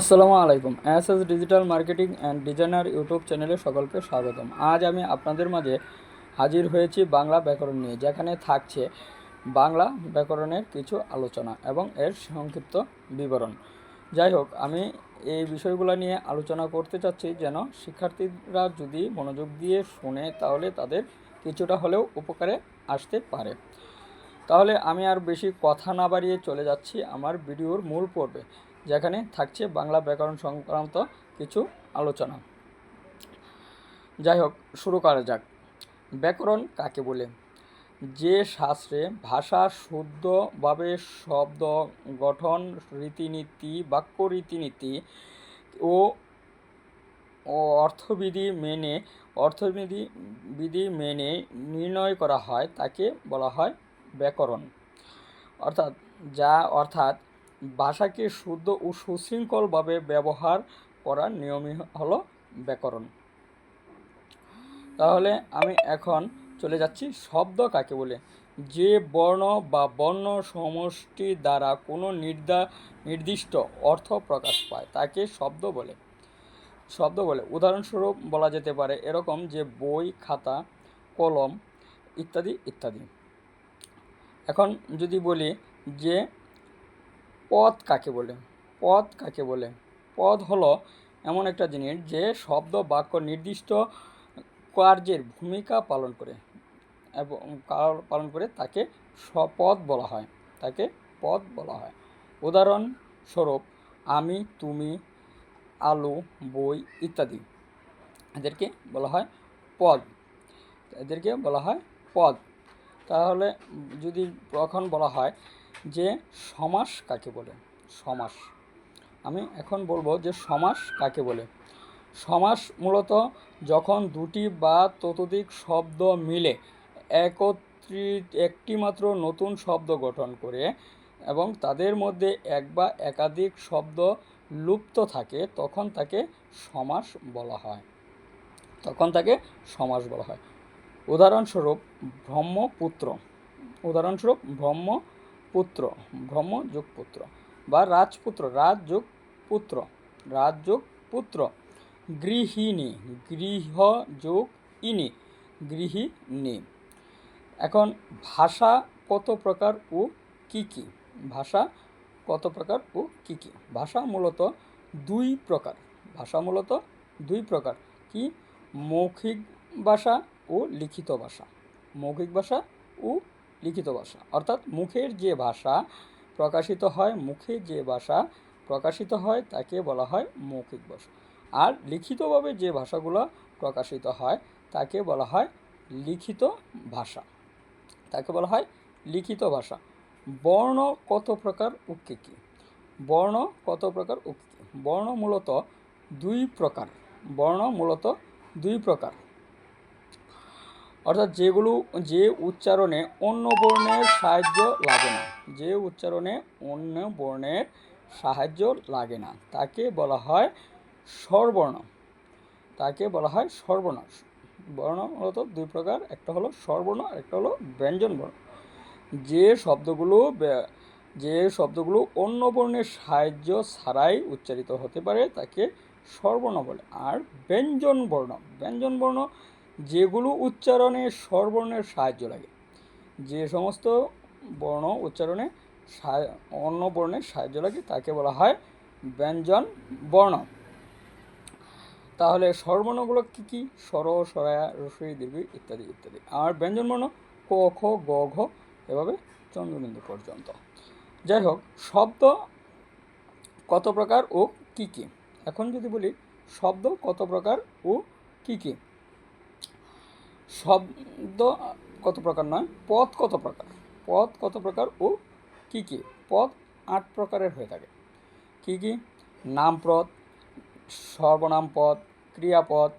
আসসালামু আলাইকুম। S S digital marketing and designer YouTube চ্যানেলে সকলকে স্বাগতম। আজ আমি আপনাদের মাঝে হাজির হয়েছি বাংলা ব্যাকরণ নিয়ে, যেখানে থাকছে বাংলা ব্যাকরণের কিছু আলোচনা এবং এর সংক্ষিপ্ত বিবরণ। যাই হোক, আমি এই বিষয়গুলো নিয়ে আলোচনা করতে চাচ্ছি যেন শিক্ষার্থীরা যদি মনোযোগ দিয়ে শুনে, তাহলে তাদের কিছুটা হলেও উপকারে আসতে পারে। তাহলে আমি আর বেশি কথা না বাড়িয়ে চলে যাচ্ছি আমার ভিডিওর মূল পর্বে। যেখানে থাকছে বাংলা ব্যাকরণ সংক্রান্ত কিছু আলোচনা। যাই হোক শুরু করা যাক। ব্যাকরণ কাকে বলে? যে শাস্ত্রে ভাষা শুদ্ধভাবে শব্দ গঠন, রীতিনীতি, বাক্য রীতিনীতি ও অর্থবিধি মেনে, অর্থবিধি বিধি মেনে নির্ণয় করা হয়, তাকে বলা হয় ব্যাকরণ। অর্থাৎ যা, অর্থাৎ ভাষাকে শুদ্ধ ও সুশৃঙ্খলভাবে ব্যবহার করার নিয়মই হলো ব্যাকরণ। তাহলে আমি এখন চলে যাচ্ছি শব্দ কাকে বলে? যে বর্ণ বা বর্ণ সমষ্টি দ্বারা কোনো নির্দা, নির্দিষ্ট অর্থ প্রকাশ পায় তাকে শব্দ বলে। শব্দ বলে। উদাহরণস্বরূপ বলা যেতে পারে এরকম যে বই, খাতা, কলম ইত্যাদি ইত্যাদি। এখন যদি বলি যে পদ কাকে বলে? পদ কাকে বলে? পদ হলো এমন একটা জিনিস যে শব্দ, বাক্য নির্দিষ্ট কার্যের ভূমিকা পালন করে এবং পালন করে তাকে স্বপদ বলা হয়। তাকে পদ বলা হয়। উদাহরণস্বরূপ, আমি, তুমি, আলু, বই ইত্যাদি। এদেরকে বলা হয় পদ। এদেরকে বলা হয় পদ। তাহলে যদি এখন বলা হয় যে সমাস কাকে বলে? সমাস। আমি এখন বলব যে সমাস কাকে বলে? সমাস মূলত যখন দুটি বা ততোধিক শব্দ মিলে একত্রিত, একটিমাত্র নতুন শব্দ গঠন করে এবং তাদের মধ্যে এক বা একাধিক শব্দ লুপ্ত থাকে, তখন তাকে সমাস বলা হয়। তখন তাকে সমাস বলা হয়। উদাহরণস্বরূপ ব্রহ্মপুত্র। উদাহরণস্বরূপ ব্রহ্মপুত্র ব্রহ্ম যোগ পুত্র বা রাজপুত্র, রাজ যোগ পুত্র, রাজ যোগ পুত্র। গৃহিণী, গৃহ যোগ ইনি, গৃহিণী। এখন ভাষা কত প্রকার ও কি কি? ভাষা কত প্রকার ও কি কি? ভাষা মূলত দুই প্রকার। ভাষা মূলত দুই প্রকার। কি? মৌখিক ভাষা ও লিখিত ভাষা। মৌখিক ভাষা ও লিখিত ভাষা। অর্থাৎ মুখের যে ভাষা প্রকাশিত হয়, মুখে যে ভাষা প্রকাশিত হয়, তাকে বলা হয় মৌখিক ভাষা। আর লিখিতভাবে যে ভাষাগুলো প্রকাশিত হয়, তাকে বলা হয় লিখিত ভাষা। তাকে বলা হয় লিখিত ভাষা। বর্ণ কত প্রকার ও কী? বর্ণ কত প্রকার ও বর্ণ মূলত দুই প্রকার। বর্ণ মূলত দুই প্রকার। অর্থাৎ যেগুলো, যে উচ্চারণে অন্য বর্ণের সাহায্য লাগে না, যে উচ্চারণে অন্য বর্ণের সাহায্য লাগে না, তাকে বলা হয় স্বরবর্ণ। তাকে বলা হয় স্বরবর্ণ। বর্ণ মূলত দুই প্রকার, একটা হলো স্বরবর্ণ একটা হলো ব্যঞ্জন বর্ণ যে শব্দগুলো যে শব্দগুলো অন্য বর্ণের সাহায্য ছাড়াই উচ্চারিত হতে পারে, তাকে স্বরবর্ণ বলে। আর ব্যঞ্জন বর্ণ ব্যঞ্জন বর্ণ যেগুলো উচ্চারণে স্বরবর্ণের সাহায্য লাগে। যে সমস্ত বর্ণ উচ্চারণে অন্য বর্ণের সাহায্য লাগে, তাকে বলা হয় ব্যঞ্জন বর্ণ। তাহলে স্বরবর্ণগুলো কী কী? স্বর সরায়া রসই, দীর্ঘ ইত্যাদি ইত্যাদি। আর ব্যঞ্জনবর্ণ ক, খ, গ, ঘ, এভাবে চন্দ্রবিন্দু পর্যন্ত। যাই হোক, শব্দ কত প্রকার ও কী কী? এখন যদি বলি, শব্দ কত প্রকার ও কী কী? শব্দ কত প্রকার নয়? পথ কত প্রকার? পথ কত প্রকার ও কী কী? পথ আট প্রকারের হয়ে থাকে। কী কী? নামপদ সর্বনাম পদ ক্রিয়াপদ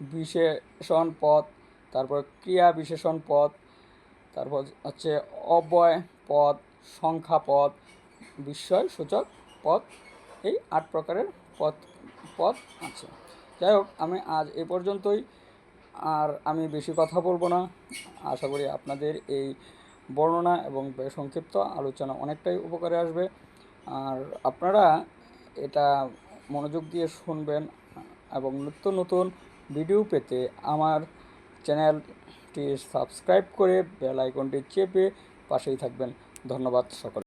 বিশেষণ পদ তারপর ক্রিয়া বিশেষণ পদ তারপর হচ্ছে অব্যয় পদ সংখ্যা পদ বিস্ময় সূচক পদ এই আট প্রকারের পদ পদ আছে। যাই হোক, আমি আজ এ পর্যন্তই। আর আমি বেশি কথা বলব না। আশা করি আপনাদের এই বর্ণনা এবং সংক্ষিপ্ত আলোচনা অনেকটাই উপকারে আসবে। আর আপনারা এটা মনোযোগ দিয়ে শুনবেন এবং নিত্য নতুন ভিডিও পেতে আমার চ্যানেলটি সাবস্ক্রাইব করে বেল আইকনটি চেপে পাশেই থাকবেন। ধন্যবাদ সকল